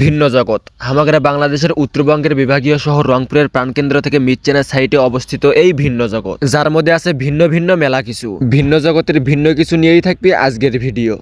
ভিন্ন জগৎ। হামাগরে বাংলাদেশের উত্তরবঙ্গের বিভাগীয় শহর রংপুরের প্রাণকেন্দ্র থেকে মিচেনা সাইটে অবস্থিত এই ভিন্ন জগৎ। যার মধ্যে আছে ভিন্ন ভিন্ন মেলা কিছু। ভিন্ন জগতের ভিন্ন কিছু নিয়েই থাকবে আজকের ভিডিও।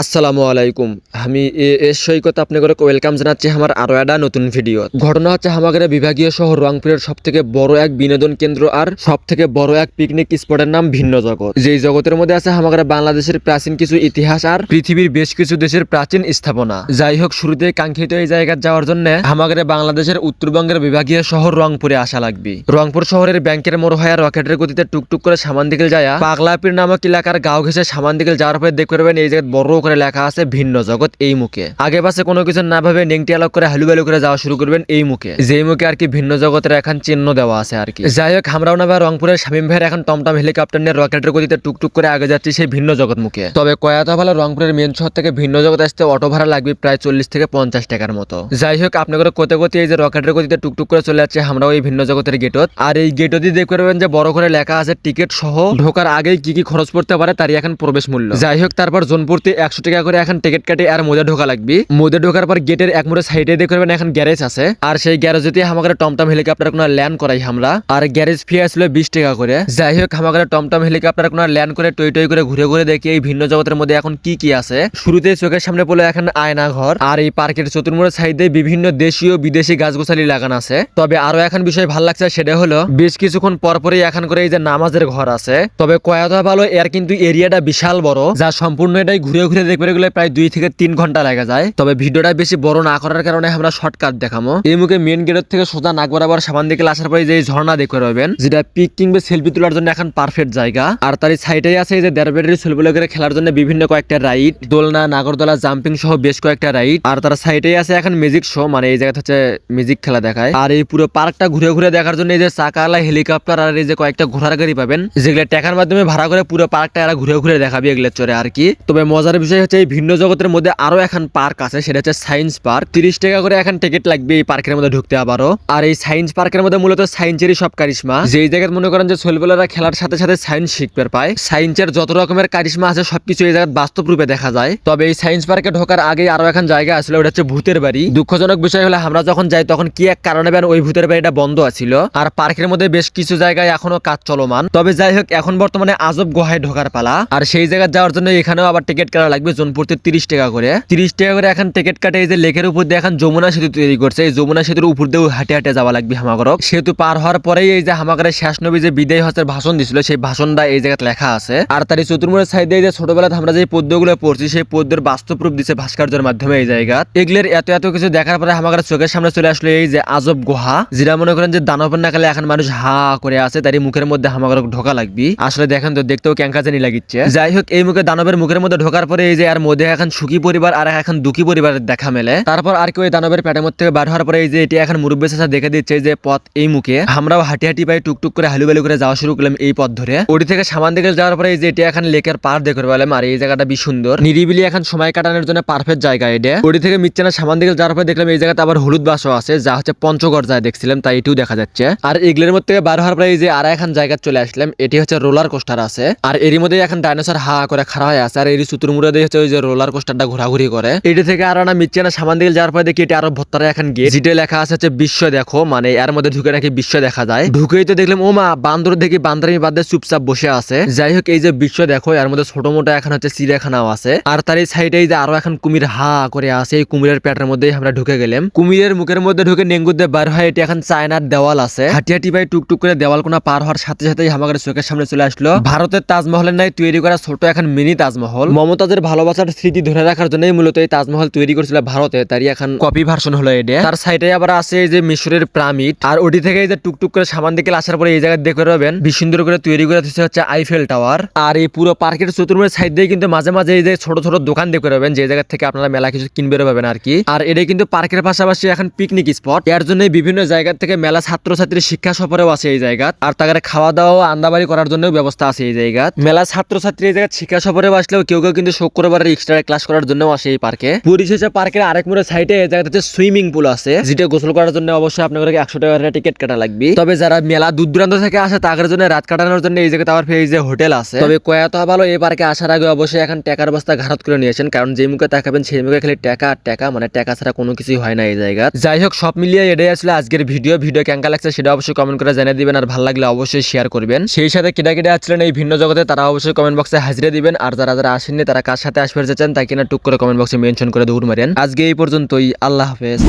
আসসালামু আলাইকুম। আমি এ এস সৈকত আপনাকে ওয়েলকাম জানাচ্ছি আমার আরও একটা নতুন ভিডিও ঘটনা হচ্ছে আমাদের বিভাগীয় শহর রংপুরের সব থেকে বড় এক বিনোদন কেন্দ্র আর সব থেকে বড় এক পিকনিক স্পটের নাম ভিন্ন জগৎ। যেই জগতের মধ্যে আছে আমাদের বাংলাদেশের প্রাচীন কিছু ইতিহাস আর পৃথিবীর বেশ কিছু দেশের প্রাচীন স্থাপনা। যাই হোক শুরুতে কাঙ্ক্ষিত এই জায়গায় যাওয়ার জন্য আমাদের বাংলাদেশের উত্তরবঙ্গের বিভাগীয় শহর রংপুরে আসা লাগবে। রংপুর শহরের ব্যাংকের মোড় হয়ে রকেটের গতিতে টুকটুক করে সামান দিকে যায় পাগলাপির নামক এলাকার গাঁও ঘেসে সামান দিকে যাওয়ার পরে দেখতে পারবেন এই জায়গায় বড় করে লেখা আছে ভিন্ন জগৎ এই মুখে। আগে পাশে কোনো কিছু না ভাবে নেংটি আলোক করে হালু বালু করে যাওয়া শুরু করবেন এই মুখে। যেই মুখে আর কি ভিন্ন জগতের এখন চিহ্ন দেওয়া আছে আর কি। যাই হোক আমরাও না রংপুরের শামীম ভাইয়ের এখন টমটম হেলিকপ্টার নিয়ে রকেটের গতিতে টুকটুক করে আগে যাচ্ছি সেই ভিন্ন জগৎ মুখে। তবে কয়াতা ভালো রংপুরের মেন শহর থেকে ভিন্ন জগৎ আসতে অটো ভাড়া লাগবে প্রায় চল্লিশ থেকে পঞ্চাশ টাকার মতো। যাই হোক, আপনাদের কোতে কোতে এই যে রকেটের গতিতে টুকটুক করে চলে যাচ্ছে আমরাও এই ভিন্ন জগতের গেটত আর এই গেটত দিয়ে দেখতে পারবেন যে বড় করে লেখা আছে টিকিট সহ ঢোকার আগেই কি কি খরচ পড়তে পারে তারই এখন প্রবেশ মূল্য। যাই হোক, তারপর জোনপুরতে একশো টাকা করে এখন টিকিট কাটে আর মোদে ঢোকা লাগবে। মোদে ঢোকার পর গেটের এক মোড়ে সাইডে দেখতে পারবেন এখন গ্যারেজ আছে। আর সেই গ্যারেজে আমাদের টমটম হেলিকপ্টার কোনো ল্যান্ড করাই আমরা। আর গ্যারেজ ফি আসলে বিশ টাকা করে। যাই হোক, আমাদের টমটম হেলিকপ্টার কোনো ল্যান্ড করে টই টই করে ঘুরে ঘুরে দেখি এই ভিন্ন জগতের মধ্যে এখন কি কি আছে। শুরুতে চোখের সামনে পড়ল এখন আয়না ঘর। আর এই পার্কের চতুর্মুড়ের সাইডে বিভিন্ন দেশীয়, বিদেশি গাছগোছালি লাগানো আছে। তবে আরও এখন বিষয় ভালো লাগছে সেটা হলো, বেশ কিছুক্ষণ পরপরই এখন করে এই যে নামাজের ঘর আছে। তবে কয়াটা ভালো, এর কিন্তু এরিয়াটা বিশাল বড়, যা সম্পূর্ণ এটাই ঘুরে ঘুরে দেখবে এগুলো প্রায় দুই থেকে তিন ঘণ্টা লাগা যায়। তবে ভিডিওটা বেশি বড় না করার কারণে আমরা শর্টকাট দেখামো। এই মুখে মেন গেটের থেকে সোজা নাক বরাবর সামান দিকে আসার পরে যে ঝর্ণা দেখতে পাবেন যেটা পিক কিংবা সেলফি তোলার জন্য এখন পারফেক্ট জায়গা। আর তার সাইডে আছে যে দেড় ছেলেগুলো করে খেলার জন্য বিভিন্ন কয়েকটা রাইড দোলনা, নাগরদোলা জাম্পিং সহ বেশ কয়েকটা রাইড আর তার সাইডে আছে এখন মিউজিক শো মানে এই জায়গাতে হচ্ছে মিউজিক খেলা দেখায়। আর এই পুরো পার্কটা ঘুরে ঘুরে দেখার জন্য এই যে চাকালা হেলিকপ্টার আর এই যে কয়েকটা ঘোড়ার গাড়ি পাবেন, যেগুলো টাকার মাধ্যমে ভাড়া করে পুরো পার্কটা এরা ঘুরে ঘুরে দেখাবে এগুলোর চড়ে আর কি। তবে মজার বিষয় হচ্ছে এই ভিন্ন জগতের মধ্যে আরও এখন পার্ক আছে, সেটা হচ্ছে সায়েন্স পার্ক। তিরিশ টাকা করে এখন টিকিট লাগবে এই পার্কের মধ্যে ঢুকতে আবারও। আর এই সায়েন্স পার্কের মধ্যে মূলত সায়েন্সেরই সব কারিশমা। যেই জায়গায় মনে করেন যে ছেলেবেলারা খেলার সাথে সাথে সায়েন্স শিখতে পায়, সায়েন্সের যত রকমের কারিশমা আছে, সবকিছু এই জায়গায় বাস্তব রূপে দেখা যায়। তবে এই সায়েন্স পার্কে ঢোকার আগে আরও এখন জায়গা আসলে ওটা হচ্ছে ভূতের বাড়ি। দুঃখজনক বিষয় হলো, আমরা যখন যাই তখন কি এক কারণে ওই ভূতের বাড়িটা বন্ধ আছিল? আর পার্কের মধ্যে বেশ কিছু জায়গায় এখনও কাজ চলমান। তবে যাই হোক, এখন বর্তমানে আজব গুহায় ঢোকার পালা। আর সেই জায়গায় যাওয়ার জন্য এখানেও আবার টিকিট কাটা লাগবে জোনপুরতে তিরিশ টাকা করে। তিরিশ টাকা করে এখন টিকিট কাটে, এই যে লেকের উপর দিয়ে এখন যমুনা সেতু তৈরি করছে। এই যমুনা সেতুর উপর দিয়েও হাঁটে হাঁটে যাওয়া লাগবে হামাগরক। সেতু পার হওয়ার পরেই এই যে হামাগরের শেষ নবী যে বিদায় হস্তের ভাষণ দিছিল, সেই ভাষণটা এই জায়গায় লেখা আছে। আর তার এই চতুর্মুড়ের সাইডে যে ছোটবেলাতে আমরা যে পদ্যগুলো পড়ছি, সেই পদ্যের বাস্তব রূপ দিছে ভাস্কর্যের মাধ্যমে এই জায়গা। এগুলোর এত এত কিছু দেখার পরে আমার চোখের সামনে চলে আসলো এই যে আজব গুহা, যেটা মনে করেন যে দানবের নাকালে এখন মানুষ হা করে আছে, তারই মুখের মধ্যে হামাগর ঢোকা লাগবি। আসলে দেখেন তো দেখতেও ক্যাঙ্কা জানি লাগিচ্ছে। যাই হোক, এই মুখে দানবের মুখের মধ্যে ঢোকার পরে এই যে আর মধ্যে এখন সুখী পরিবার আর এখন দুঃখী পরিবারের দেখা মেলে। তারপর আর কেউ দানবের পেটের মধ্যে থেকে বার হওয়ার পরে এই যে এটি এখন মুরব্বী চাষা দেখে দিচ্ছে যে পথ এই মুখে। আমরাও হাঁটি হাঁটি পাই টুকটুক করে হালু বালু করে যাওয়া শুরু করলাম এই পথ ধরে। ওটি থেকে সামান দিকে যাওয়ার পরে এই যে এটি এখন লেকের পার দেখে পেলাম আর এই জায়গাটা বেশ সুন্দর। নিরিবিলি এখন সময় কাটানোর জন্য পারফেক্ট জায়গা এটা। ওটি থেকে মিচ্ছানা সামান দিকে যাওয়ার পরে দেখলাম এই জায়গাতে আবার হলুদ বাসও আছে, যা হচ্ছে পঞ্চগড় যায় দেখছিলাম, তাই এটিও দেখা যাচ্ছে। আর এগুলোর মধ্যে থেকে বার হওয়ার পরে এই যে আর এখন জায়গা চলে আসলাম, এটি হচ্ছে রোলার কোস্টার আছে। আর এরই মধ্যে এখন ডাইনোসর হা করে খাড়া হয়ে আছে, আর এর চতুর্মুড়ে দিয়ে হচ্ছে ওই যে রোলার কোস্টারটা ঘোরাঘুরি করে। এটি থেকে আর না মিচ্ছানা সামান দিকে যাওয়ার পরে দেখি এটি আরও ভত্তারা এখন গিয়ে। যেটা লেখা আছে হচ্ছে বিশ্ব দেখো মানে এর মধ্যে ঢুকে নাকি বিশ্ব দেখা যায়। ঢুকেই তো দেখলাম ও মা বান্দর দেখি বান্দরামি বাদে চুপচাপ বসে আছে। যাই হোক, এই যে বিশ্ব দেখো, এর মধ্যে ছোট মোটো এখন হচ্ছে চিড়িয়াখানাও আছে। আর তার এই সাইডে যে আরও এখন কুমির হা করে আছে, এই কুমিরের পেটের মধ্যেই আমরা ঢুকে গেলাম। কুমিরের মুখের মধ্যে ঢুকে নেঙ্গুর বার হয়, এটি এখন চায়নার দেওয়াল আছে। হাঁটি হাঁটি ভাই টুকটুক করে দেওয়াল কোনা পার হওয়ার সাথে সাথেই আমাদের চোখের সামনে চলে আসলো। ভারতের তাজমহলের নাই তৈরি করা ছোট এখন মিনি তাজমহল। মমতাজের ভালোবাসার স্মৃতি ধরে রাখার জন্যই মূলত এই তাজমহল তৈরি করেছিল ভারতে। তারই এখন কপি ভার্সন হলো এটা। তার সাইডে আবার আছে এই যে মিশরের প্রামিড। আর ওটি থেকে এই যে টুকটুক করে সামান দিকে আসার পরে এই জায়গায় দেখতে পাবেন বেশ সুন্দর করে তৈরি করে দিচ্ছে হচ্ছে আইফেল টাওয়ার আর এই পুরো পার্কের চতুর্মের সাইড দিয়ে কিন্তু মাঝে মাঝে এই যে ছোট ছোট দোকান দেখতে পাবেন যে জায়গা থেকে আপনারা মেলা কিছু কিনবে পাবেন আর কি। আর এটাই কিন্তু পার্কের পাশাপাশি এখন পিকনিক স্পট এর জন্য বিভিন্ন জায়গা থেকে মেলা ছাত্রছাত্রীর শিক্ষা সফরেও আছে এই জায়গা আর তাদের খাওয়া দাওয়া আন্দাবাড়ি করার জন্য ব্যবস্থা আছে এই জায়গা মেলা ছাত্রছাত্রী এই জায়গায় শিক্ষা সফরে আসলেও কেউ কেউ কিন্তু শোক শুক্রবার এক্সট্রা ক্লাস করার জন্য আসে এই পার্কে পরিশেষে পার্কের আরেক মোড়ে সাইডে এই জায়গাতে সুইমিং পুল আছে, যেটা গোসল করার জন্য অবশ্যই আপনাদেরকে একশো টাকা টিকিট কাটা লাগবে। তবে যারা মেলা দূর দূরান্ত থেকে আসে, তাদের জন্য রাত কাটানোর জন্য এই জায়গাতে আবার যে হোটেল আছে। তবে কয়াত ভালো এই পার্কে আসার আগে অবশ্যই এখন টাকার বস্তা ঘাড়ত করে নিয়েছেন, কারণ যে মুখে তাকাবেন সেই মুখে খালি টাকা আর টাকা মানে টাকা ছাড়া কোনো কিছুই হয় না এই জায়গা যাই হোক, সব মিলিয়ে এটাই আসলে আজকের ভিডিও ভিডিও কেঙ্কা লাগছে সেটা অবশ্যই কমেন্ট করে জানিয়ে দিবেন, আর ভালো লাগলে অবশ্যই শেয়ার করবেন। সেই সাথে কেটা কেটে আসছিলেন এই ভিন্ন জগতে, তারা অবশ্যই কমেন্ট বক্সে হাজিরে দিবেন, আর যারা যারা আসেননি, তারা কার সাথে আসবে চান তাই কিনা টুক করে কমেন্ট বক্সে মেনশন করে দৌড় মারেন আজকে এই পর্যন্তই, আল্লাহ হাফেজ।